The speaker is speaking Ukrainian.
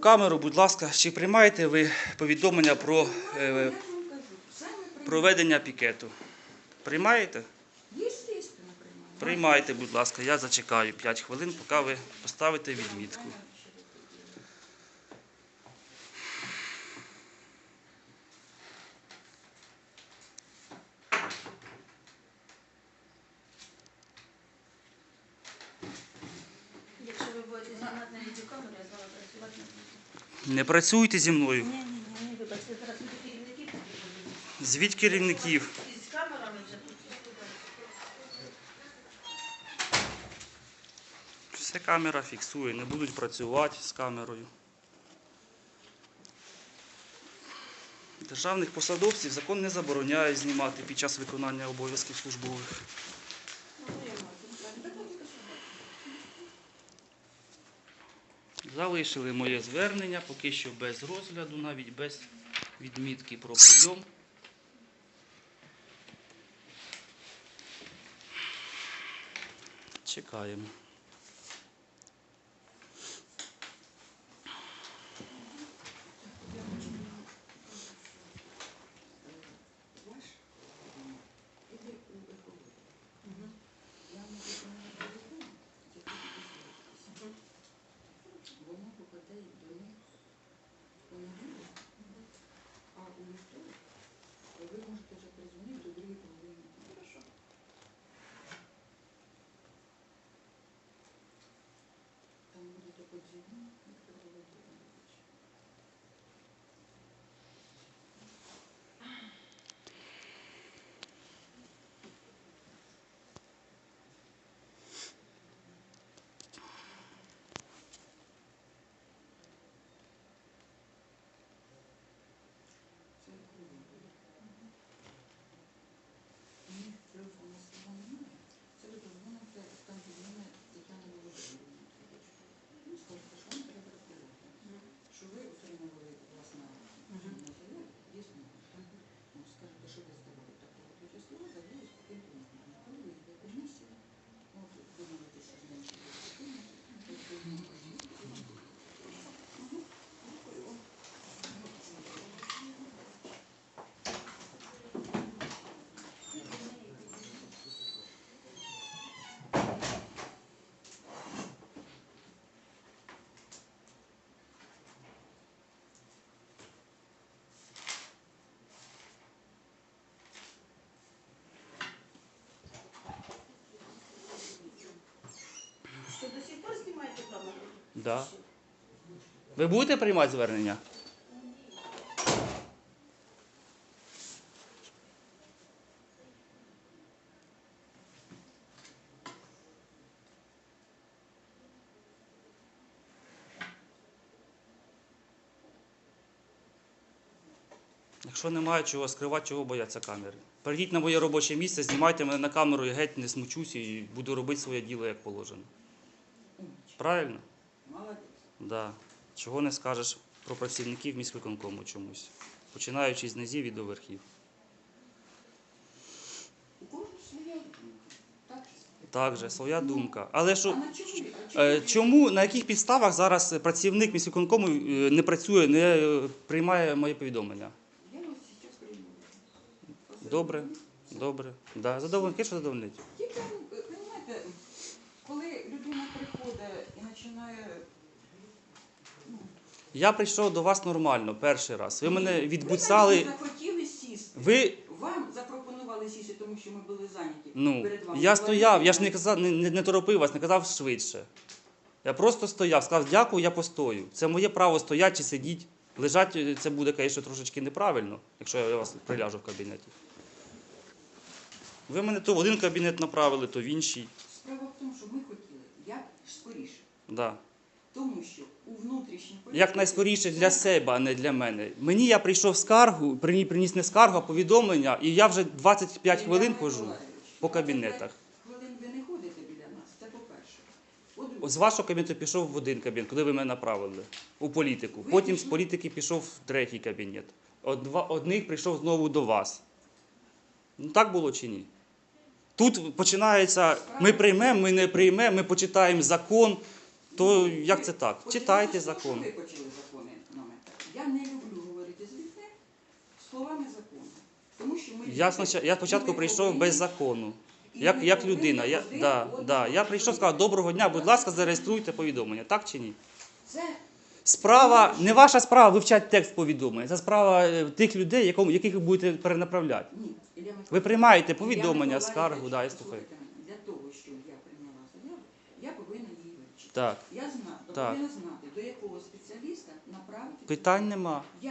Камеру, будь ласка, чи приймаєте ви повідомлення про е, проведення пікету? Приймаєте? Приймайте, будь ласка, я зачекаю 5 хвилин, поки ви поставите відмітку. Я з вами працювати не буду. Не працюйте зі мною. Ні, ні, ні, ні, вибачте, зараз керівників підійдуть. Звідки керівників? Із камерами вже тут. Все камера фіксує, не будуть працювати з камерою. Державних посадовців закон не забороняє знімати під час виконання обов'язків службових. Залишили моє звернення поки що без розгляду, навіть без відмітки про прийом. Чекаємо. Воно попаде до них в понеділок, а у вівторок ви можете вже призвонити до другої половини. Хорошо. Там буде до подзвіну, Віктор Володимирович. Це кругом буде. Ні, телефону свого немає. Це ви дозвоните, там від мене Тетяна Володимирівна. Ну, скажете, що вам треба рахувати. Що ви отримували власне на заяву, дійсно. Ну, скажете, що ви здавали такого то число, завели з таким номером. Коли ви йде комісія, от домовитися з ним, що ви отримали, то ви можете. Сих знімаєте камеру? Да. Ви будете приймати звернення? Якщо немає чого скривати, чого бояться камери. Прийдіть на моє робоче місце, знімайте мене на камеру, я геть не смучусь і буду робити своє діло як положено. Правильно? Молодець. Да. Чого не скажеш про працівників міськвиконкому чомусь, починаючи з низів і до верхів. У кожного своя думка. Так же? Своя думка. Але А що, чому е, чому, на яких підставах зараз працівник міськвиконкому е, не працює, не е, приймає моє повідомлення? Добре, добре. Да, задоволений, що задовольнить. Тільки, ви розумієте, коли людина приходить і починає, ну, Я прийшов до вас нормально перший раз. Ви мене ви відбуцали. не захотіли сісти. Ви Вам запропонували сісти, тому що ми були зайняті. Ну, Перед вами я стояв, я ж не казав, не, не, не торопив вас, не казав швидше. Я просто стояв, сказав, дякую, я постою. Це моє право стояти чи сидіти. Лежати це буде, звісно, трошечки неправильно, якщо я вас приляжу в кабінеті. Ви мене то в один кабінет направили, то в інший. Справа в тому, що ми хотіли як скоріше. Да. Тому що у внутрішній політиці... Як найскоріше для себе, а не для мене. Мені я прийшов скаргу, прині- приніс не скаргу, а повідомлення, і я вже 25 Ілля хвилин хожу по кабінетах. Хвилин ви не ходите біля нас, це по-перше. З вашого кабінету пішов в один кабінет, куди ви мене направили у політику. Потім з політики пішов в третій кабінет. Од два- Одних прийшов знову до вас. Ну так було чи ні? Тут починається: ми приймемо, ми не приймемо, ми почитаємо закон. То як це так? Читайте з того, що закон. Ви почали закони номер. Я не люблю говорити з людьми словами закону. Тому що ми Я, люди, я спочатку ми прийшов повинні- без закону. і Як, ми як повинні людина. Я, один да, одного да. я прийшов, сказав, доброго дня, будь ласка, зареєструйте повідомлення. Так чи ні? Це Справа, не ваша справа вивчати текст повідомлення. Це справа е, тих людей, якому- яких ви будете перенаправляти. ні. Ілля Миколаївич, Ви приймаєте Ілля повідомлення, скаргу, да, я слухаю. послухайте мене. Для того, щоб я прийняла заяву, я повинна її вивчити. Так, Я зна, Так. повинна знати, до якого спеціаліста направити. питань нема. Я